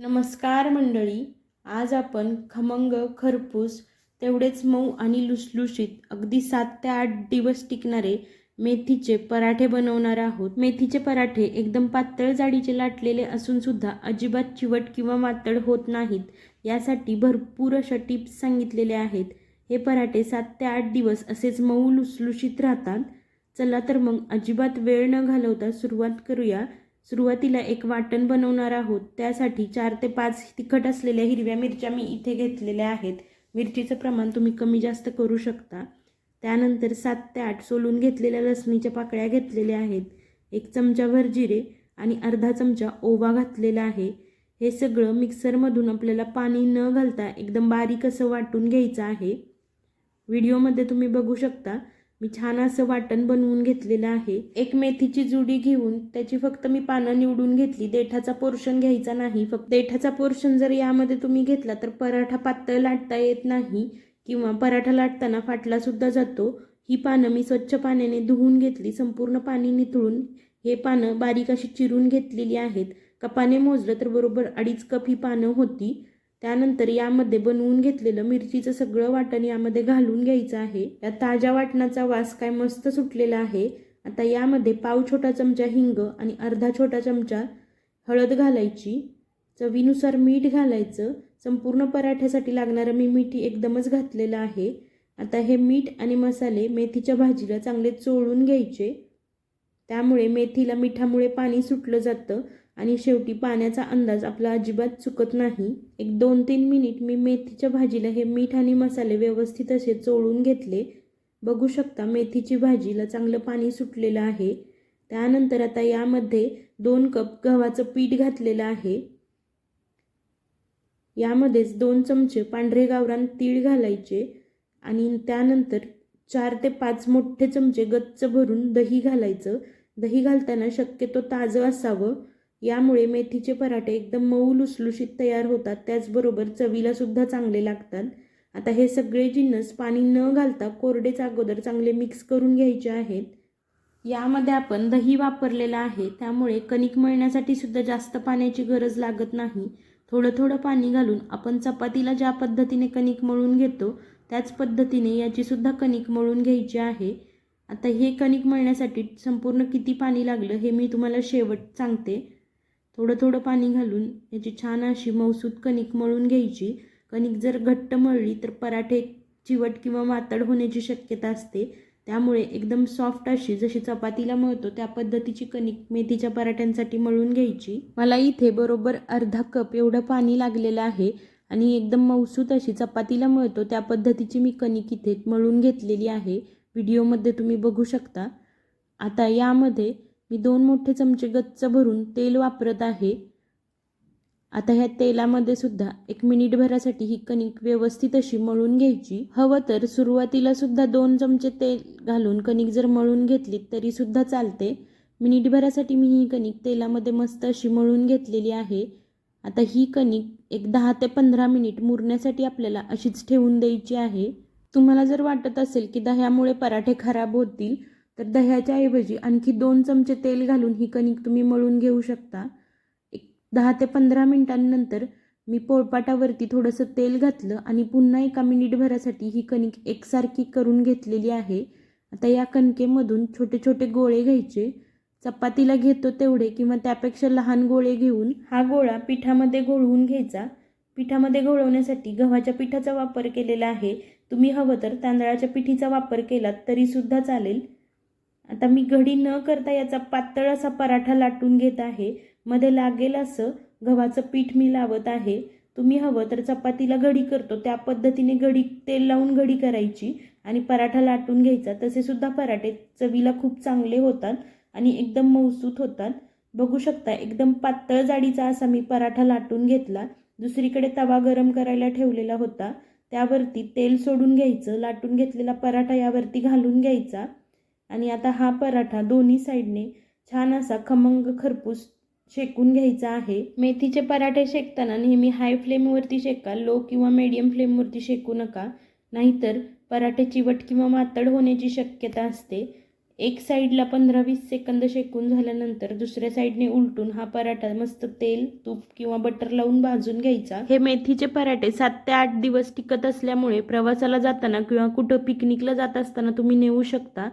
नमस्कार मंडळी आज आपण खमंग खरपूस तेवढेच मऊ आणि लुसलुशीत अगदी सात ते आठ दिवस टिकणारे मेथीचे पराठे बनवणार आहोत. मेथीचे पराठे एकदम पातळ जाडीचे लाटलेले असून सुद्धा अजिबात चिवट किंवा मातळ होत नाहीत. यासाठी भरपूर अशा टिप्स सांगितलेल्या आहेत. हे पराठे सात ते आठ दिवस असेच मऊ लुसलुशीत राहतात. चला तर मग अजिबात वेळ न घालवता सुरुवात करूया. सुरुवातीला एक वाटण बनवणार आहोत. त्यासाठी चार ते पाच तिखट असलेल्या हिरव्या मिरच्या मी इथे घेतलेल्या आहेत. मिरचीचं प्रमाण तुम्ही कमी जास्त करू शकता. त्यानंतर सात ते आठ सोलून घेतलेल्या लसणीच्या पाकळ्या घेतलेल्या आहेत. एक चमचाभर जिरे आणि अर्धा चमचा ओवा घातलेला आहे. हे सगळं मिक्सरमधून आपल्याला पाणी न घालता एकदम बारीक असं वाटून घ्यायचं आहे. व्हिडिओमध्ये तुम्ही बघू शकता मी छान असं वाटण बनवून घेतलेलं आहे. एक मेथीची जुडी घेऊन त्याची फक्त मी पानं निवडून घेतली. देठाचा पोर्शन घ्यायचा नाही. फक्त देठाचा पोर्शन जर यामध्ये तुम्ही घेतला तर पराठा पातळ लाटता येत नाही किंवा पराठा लाटताना फाटला सुद्धा जातो. ही पानं मी स्वच्छ पाण्याने धुवून घेतली. संपूर्ण पाणी निथळून हे पानं बारीक अशी चिरून घेतलेली आहेत. कपाने मोजलं तर बरोबर अडीच कप ही पानं होती. त्यानंतर यामध्ये बनवून घेतलेलं मिरचीचं सगळं वाटण यामध्ये घालून घ्यायचं आहे. या ताज्या वाटणाचा वास काय मस्त सुटलेला आहे. आता यामध्ये पाव छोटा चमचा हिंग आणि अर्धा छोटा चमचा हळद घालायची. चवीनुसार मीठ घालायचं. संपूर्ण पराठ्यासाठी लागणारं मी मीठ एकदमच घातलेलं आहे. आता हे मीठ आणि मसाले मेथीच्या भाजीला चांगले चोळून घ्यायचे. त्यामुळे मेथीला मिठामुळे पाणी सुटलं जातं. आणि शेवटी पाण्याचा अंदाज आपला अजिबात चुकत नाही. एक दोन तीन मिनिट मी मेथीच्या भाजीला हे मीठ आणि मसाले व्यवस्थित असे चोळून घेतले. बघू शकता मेथीची भाजीला चांगलं पाणी सुटलेलं आहे. त्यानंतर आता यामध्ये दोन कप गव्हाचं पीठ घातलेलं आहे. यामध्येच दोन चमचे पांढरे गावरान तीळ घालायचे आणि त्यानंतर चार ते पाच मोठे चमचे गच्च भरून दही घालायचं. दही घालताना शक्यतो ताजं असावं. यामुळे मेथीचे पराठे एकदम मऊ लुसलुशीत तयार होतात. त्याचबरोबर चवीला सुद्धा चांगले लागतात. आता हे सगळे जिन्नस पाणी न घालता कोरडेच अगोदर चांगले मिक्स करून घ्यायचे आहेत. यामध्ये आपण दही वापरलेलं आहे. त्यामुळे कणिक मळण्यासाठी सुद्धा जास्त पाण्याची गरज लागत नाही. थोडं थोडं पाणी घालून आपण चपातीला ज्या पद्धतीने कणिक मळून घेतो त्याच पद्धतीने याची सुद्धा कणिक मळून घ्यायची आहे. आता हे कणिक मळण्यासाठी संपूर्ण किती पाणी लागलं हे मी तुम्हाला शेवट सांगते. थोडं थोडं पाणी घालून याची छान अशी मौसूद कणिक मळून घ्यायची. कणिक जर घट्ट मळली तर पराठे चिवट किंवा मातड होण्याची शक्यता असते. त्यामुळे एकदम सॉफ्ट अशी जशी चपातीला मळतो त्या पद्धतीची कणिक मेथीच्या पराठ्यांसाठी मळून घ्यायची. मला इथे बरोबर अर्धा कप एवढं पाणी लागलेलं आहे आणि एकदम मौसूत अशी चपातीला मळतो त्या पद्धतीची मी कणिक इथे मळून घेतलेली आहे. व्हिडिओमध्ये तुम्ही बघू शकता. आता यामध्ये मी दोन मोठे चमचे गच्च भरून तेल वापरत आहे. आता ह्या तेलामध्ये सुद्धा एक मिनिटभरासाठी ही कणिक व्यवस्थित अशी मळून घ्यायची. हवं तर सुरुवातीला सुद्धा दोन चमचे तेल घालून कणिक जर मळून घेतली तरी सुद्धा चालते. मिनिटभरासाठी मी ही कणिक तेलामध्ये मस्त अशी मळून घेतलेली आहे. आता ही कणिक एक दहा ते पंधरा मिनिट मुरण्यासाठी आपल्याला अशीच ठेवून द्यायची आहे. तुम्हाला जर वाटत असेल की दह्यामुळे पराठे खराब होतील तर दह्याच्या ऐवजी आणखी दोन चमचे तेल घालून ही कणिक तुम्ही मळून घेऊ शकता. एक दहा ते पंधरा मिनिटांनंतर मी पोळपाटावरती थोडंसं तेल घातलं आणि पुन्हा एका मिनिटभरासाठी ही कणिक एकसारखी करून घेतलेली आहे. आता या कणकेमधून छोटे छोटे गोळे घ्यायचे. चपातीला घेतो तेवढे किंवा त्यापेक्षा लहान गोळे घेऊन हा गोळा पिठामध्ये घोळवून घ्यायचा. पिठामध्ये घोळवण्यासाठी गव्हाच्या पिठाचा वापर केलेला आहे. तुम्ही हवं तर तांदळाच्या पिठीचा वापर केलात तरीसुद्धा चालेल. आता मी घडी न करता याचा पातळ असा पराठा लाटून घेत आहे. मध्ये लागेल असं गव्हाचं पीठ मी लावत आहे. तुम्ही हवं तर चपातीला घडी करतो. त्या पद्धतीने घडी तेल लावून घडी करायची आणि पराठा लाटून घ्यायचा. तसेसुद्धा पराठे चवीला खूप चांगले होतात आणि एकदम मौसूत होतात. बघू शकता एकदम पातळ जाडीचा असा मी पराठा लाटून घेतला. दुसरीकडे तवा गरम करायला ठेवलेला होता. त्यावरती तेल सोडून घ्यायचं. लाटून घेतलेला पराठा यावरती घालून घ्यायचा. आणि आता हा पराठा दोन्ही साईडने छान असा खमंग खरपूस शेकून घ्यायचा आहे. मेथीचे पराठे शेकताना नेहमी हाय फ्लेमवरती शेका लो किंवा मीडियम फ्लेमवरती शेकू नका. नाहीतर पराठे चिवट किंवा मातड होण्याची शक्यता असते. एक साईडला पंधरा वीस सेकंद शेकून झाल्यानंतर दुसऱ्या साईडने उलटून हा पराठा मस्त तेल तूप किंवा बटर लावून भाजून घ्यायचा. हे मेथीचे पराठे सात ते आठ दिवस टिकत असल्यामुळे प्रवासाला जाताना किंवा कुठं पिकनिकला जात असताना तुम्ही नेऊ शकता.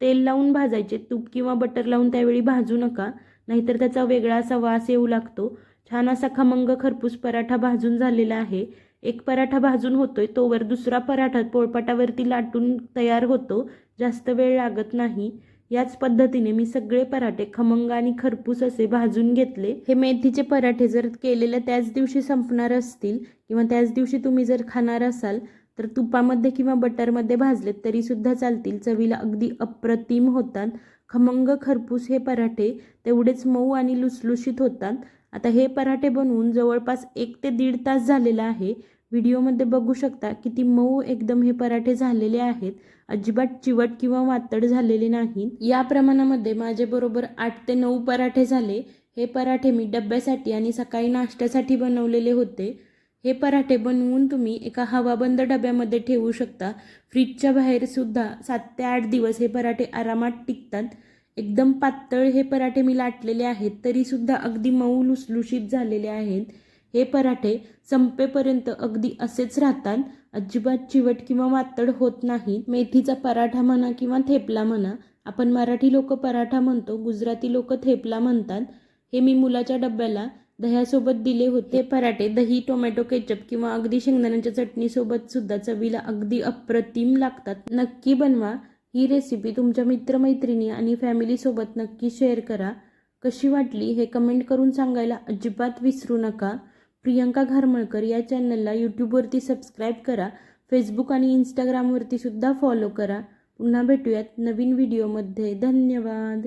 तेल लावून भाजायचे. तूप किंवा बटर लावून त्यावेळी भाजू नका. नाहीतर त्याचा वेगळा असा वास येऊ लागतो. छान असा खमंग खरपूस पराठा भाजून झालेला आहे. एक पराठा भाजून होतोय तोवर दुसरा पराठा पोळपाटावरती लाटून तयार होतो. जास्त वेळ लागत नाही. याच पद्धतीने मी सगळे पराठे खमंग आणि खरपूस असे भाजून घेतले. हे मेथीचे पराठे जर केलेले त्याच दिवशी संपणार असतील किंवा त्याच दिवशी तुम्ही जर खाणार असाल तर तुपामध्ये किंवा बटरमध्ये भाजलेत तरीसुद्धा चालतील. चवीला अगदी अप्रतिम होतात. खमंग खरपूस हे पराठे तेवढेच मऊ आणि लुसलुशीत होतात. आता हे पराठे बनवून जवळपास एक ते दीड तास झालेला आहे. व्हिडिओमध्ये बघू शकता किती मऊ एकदम हे पराठे झालेले आहेत. अजिबात चिवट किंवा वातड झालेले नाहीत या प्रमाणामध्ये माझ्याबरोबर आठ ते नऊ पराठे झाले. हे पराठे मी डब्यासाठी आणि सकाळी नाश्त्यासाठी बनवलेले होते. हे पराठे बनवून तुम्ही एका हवाबंद डब्यामध्ये ठेवू शकता. फ्रीजच्या बाहेर सुद्धा सात ते आठ दिवस हे पराठे आरामात टिकतात. एकदम पातळ हे पराठे मी लाटलेले आहेत तरीसुद्धा अगदी मऊ लुसलुशीत झालेले आहेत. हे पराठे संपेपर्यंत अगदी असेच राहतात. अजिबात चिवट किंवा वातड होत नाही. मेथीचा पराठा म्हणा किंवा थेपला म्हणा आपण मराठी लोक पराठा म्हणतो गुजराती लोक थेपला म्हणतात. हे मी मुलाच्या डब्याला दह्यासोबत दिले होते पराठे. दही टोमॅटो केचप किंवा अगदी शेंगदाण्याच्या चटणीसोबत सुद्धा चवीला अगदी अप्रतिम लागतात. नक्की बनवा. ही रेसिपी तुमच्या मित्रमैत्रिणी आणि फॅमिलीसोबत नक्की शेअर करा. कशी वाटली हे कमेंट करून सांगायला अजिबात विसरू नका. प्रियंका घारमळकर या चॅनलला यूट्यूबवरती सबस्क्राईब करा. फेसबुक आणि इंस्टाग्रामवरती सुद्धा फॉलो करा. पुन्हा भेटूयात नवीन व्हिडिओमध्ये धन्यवाद!